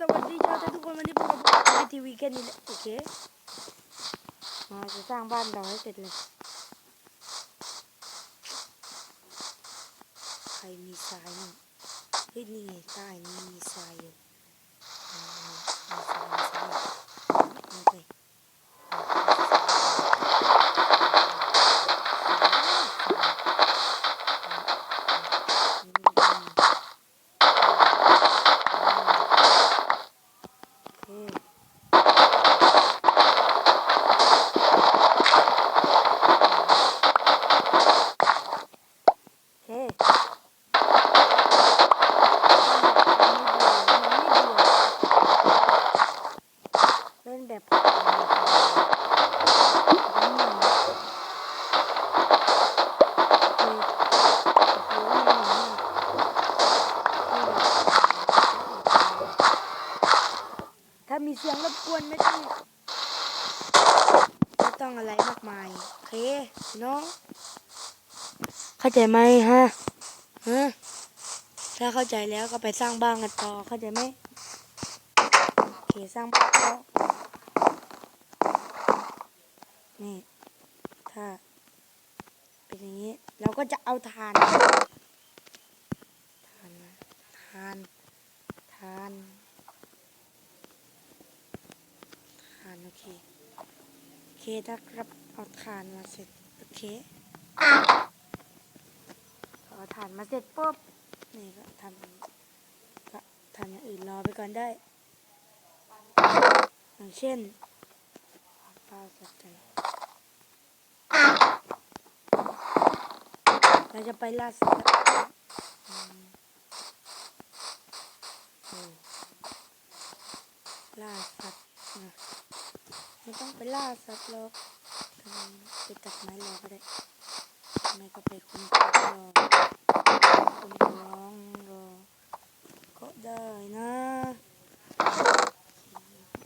สวัสดีชาวไทยทุกคนวันนี้พวกเราในทีวีแค่นี้แหละโอเคมาจะสร้างบ้านเราให้เสร็จเลยใครมีทรายมั่งเฮ้ยนี่ไงใต้นี่มีทรายอยู่ มีเสียงรบกวนไม่ต้องไม่ต้องอะไรมากมายโอเคเนาะเข้าใจไหมฮะฮะถ้าเข้าใจแล้วก็ไปสร้างบ้านกันต่อเข้าใจไหมโอเคสร้างบ้านต่อนี่ถ้าเป็นอย่างนี้เราก็จะเอาทานทานทานทานทานโอ เคโอเคถ้าครับเอาทานมาเสร็จโอเคเอาทานมาเสร็จปุ๊บนี่ก็ทำก็ทำอย่างอื่นรอไปก่อนได้ อย่างเช่นปลาสัตว์ใจเราจะไปล่าสัตว์ล่าสัตว์ ไม่ต้องไปล่าสัตว์หรอกทำไมไปตัดไม้รอก็ได้ทำไมก็ไปคุณรอคุณร้องรอก็ได้นะ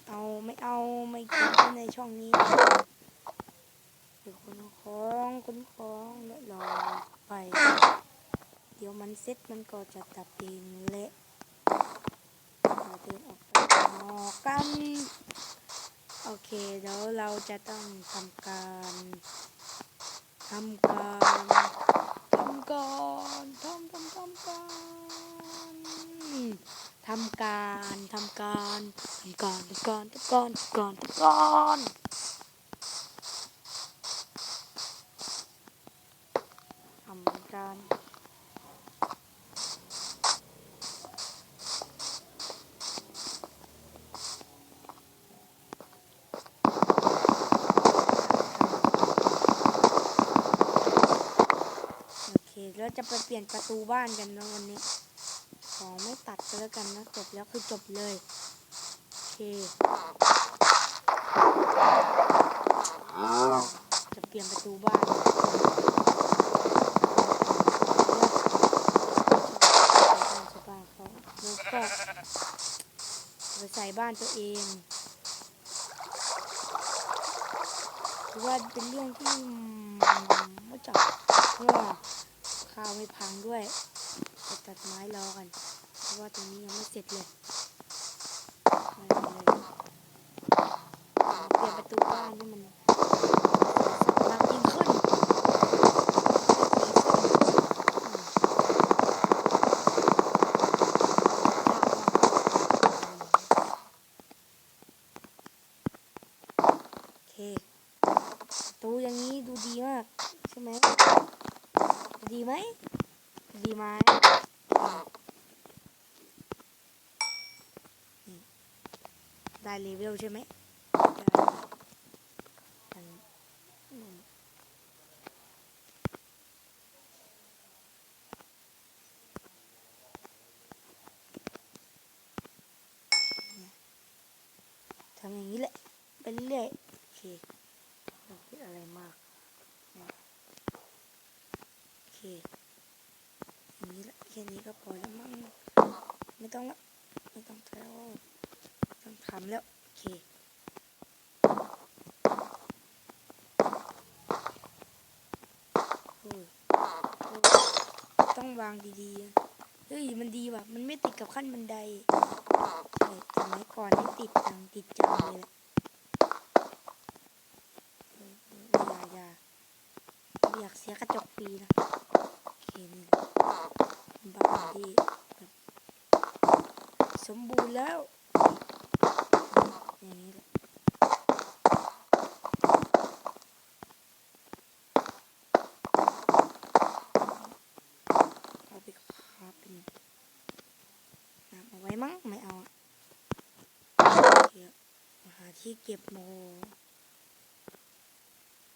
เอาไม่เอาไม่กินในช่องนี้เดี๋ยวคนของคนของแล้วรอไป เดี๋ยวมันเซ็ตมันก็จะตัดเองเละเราเดินออกไปนอกกัน โอเคเดี๋ยวเราจะต้องทำการทำการทำการทำทำทำการทำการทำการทำการทำการทำการทำการทำการทำการโอเคแล้ว จะไปเปลี่ยนประตูบ้านกันนะวันนี้ ขอไม่ตัดก็แล้วกันนะจบแล้วคือจบเลย โอเค จะเปลี่ยนประตูบ้านแล้วก็ไปใส่บ้านตัวเองถือว่าเป็นเรื่องที่ไม่จับเพื่อ ข้าวไม่พังด้วยไปตัดไม้รอกัน เพราะว่าตรงนี้ยังไม่เสร็จเลยไม่เป็นไรเปลี่ยนประตูบ้านให้มันมากยิ่งขึ้นโอเคประตูอย่างนี้ดูดีมาก ใช่ไหม ดีไหม ดีไหมอ่านี่ ได้เลเวลใช่ไหมทำอย่างนี้แหละไปเรื่อยโอเคไม่คิดอะไรมากโอเคอย่างนี้ละแค่นี้ก็พอแล้วมั้งไม่ต้องละไม่ต้องแล้ว ไม่ต้องทำแล้ว โอเคต้องวางดีๆ เฮ้ย มันดีว่ะ มันไม่ติดกับขั้นบันไดโอเคใช่สมัยก่อนนี่ติดจังติดจังเลยแหละอย่าอย่าอยากเสียกระจกฟรีนะ โอเคนี่บ้านที่สมบูรณ์แล้ว อย่างนี้แหละเอาไปคาบเป็นน้ำเอาไว้มั้งไม่เอาอะมาหาที่เก็บโม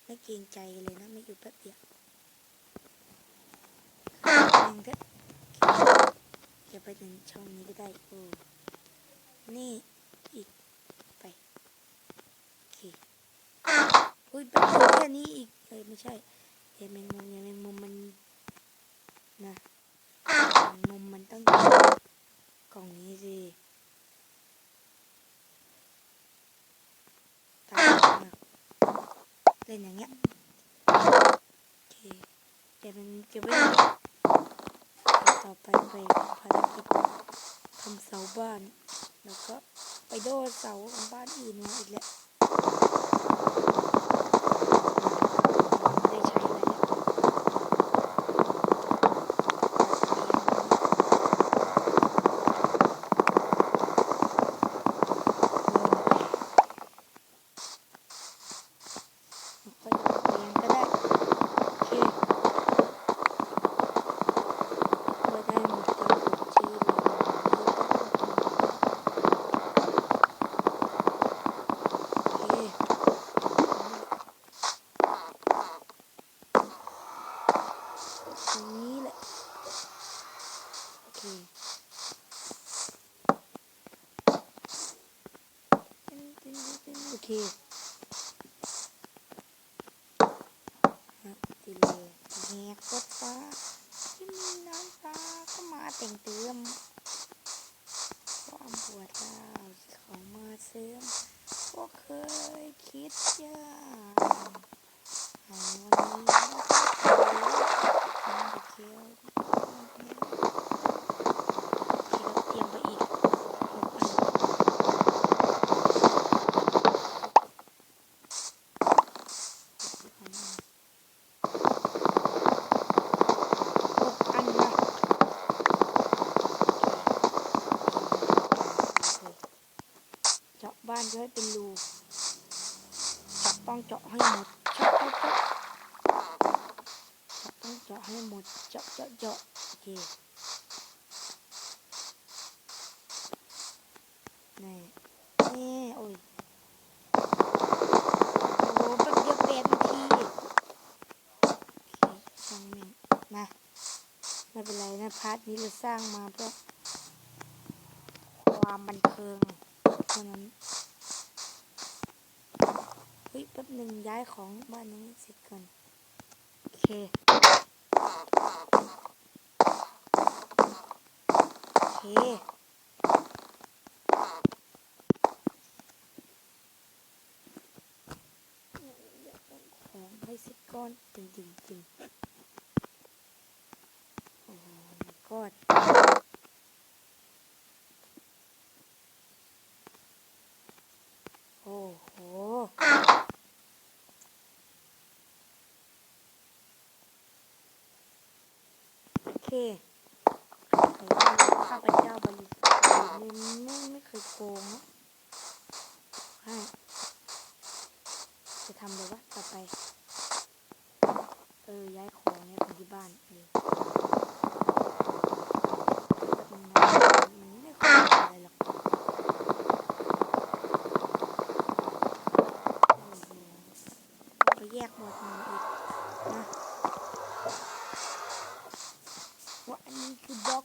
ไม่เกรงใจเลยนะไม่อยู่แป๊บเดียวแม่งก็เก็บไปถึงช่องนี้ก็ได้โอ้นี่อีกไปโอเค อุ้ยแป๊บเดียวแค่นี้อีกเอ้ยไม่ใช่เห็นแมงมุมเยแมงมุมมันนะมงมุมมันต้องอยู่กล่องนี้สิตายมากเล่นอย่างเงี้ยโอเคเดี๋ยวมันเก็บไว้ต่อไปไปภารกิจทำเสาบ้าน แล้วก็ไปโดดเสาของบ้านอื่นมาอีกแหละไม่ได้ใช้เลยเนี่ยก็จะเรียนก็ได้ โอเคก็ได้หมดตามกฎที่เราโอเคตรงนี้แหละ โอเคโอเค ครับ ติเลยแหกกดฟ้าที่มีน้ำตาก็มาแต่งเติมความปวดร้าวที่เขามาเสริมก็เคยคิดยากหาวันนี้มันจะเคี้ยวเคี้ยวเตรียมไปอีกหกอันหกอันนะ เจาะบ้านก็ให้เป็นรูเจาะต้องเจาะให้หมดเจาะเจาะต้องเจาะให้หมดเจาะเจาะเจาะโอเคนี่นี่โอ้ยโอ้โหแป๊บเดียวแปดนทีโอเคช่างแม่งนะไม่เป็นไรนะพาร์ทนี้เราสร้างมาเพื่อความบันเทิงเท่านั้น ฮ้ยแป๊บหนึ่งย้ายของบ้านนี้เสร็จก่อนโอเคโอเคของให้เสร็จก่อนจริงจริงจริงโอ้โหกอดโอ้โห โอเค ข้าพเจ้าบริสุทธิ์ไม่ไม่เคยโกงนะให้จะทำเลยวะต่อไป เออ ย้ายของเนี่ยไปที่บ้านเออมันมันไม่ค่อยอะไรหรอกโอ้โหไปแยกหมดมู่อีกนะว่าอันนี้คือบล็อก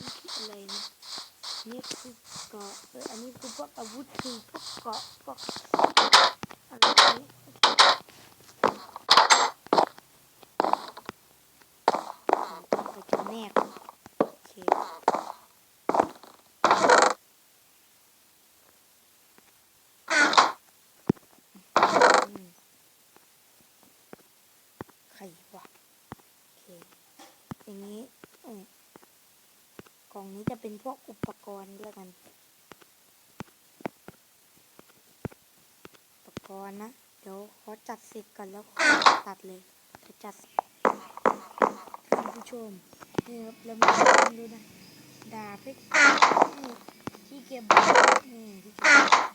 นี่คืออะไรนะนี่คือเกาะเอออันนี้ คือพวกอาวุธคือพวกเกาะพวกอะไรนี้ไปจำแนกโอเคอืมใครวะโอเคอย่างนี้เออกล่องนี้จะเป็นพวกอุปกรณ์แล้วกัน อนนะ เดี๋ยวขอจัดเสร็จก่อนแล้วตัดเลยจะจัดท่านผู้ชมนี่ครับเรามาดูนะดาบเล็กที่เก็บนี่ที่เก็บ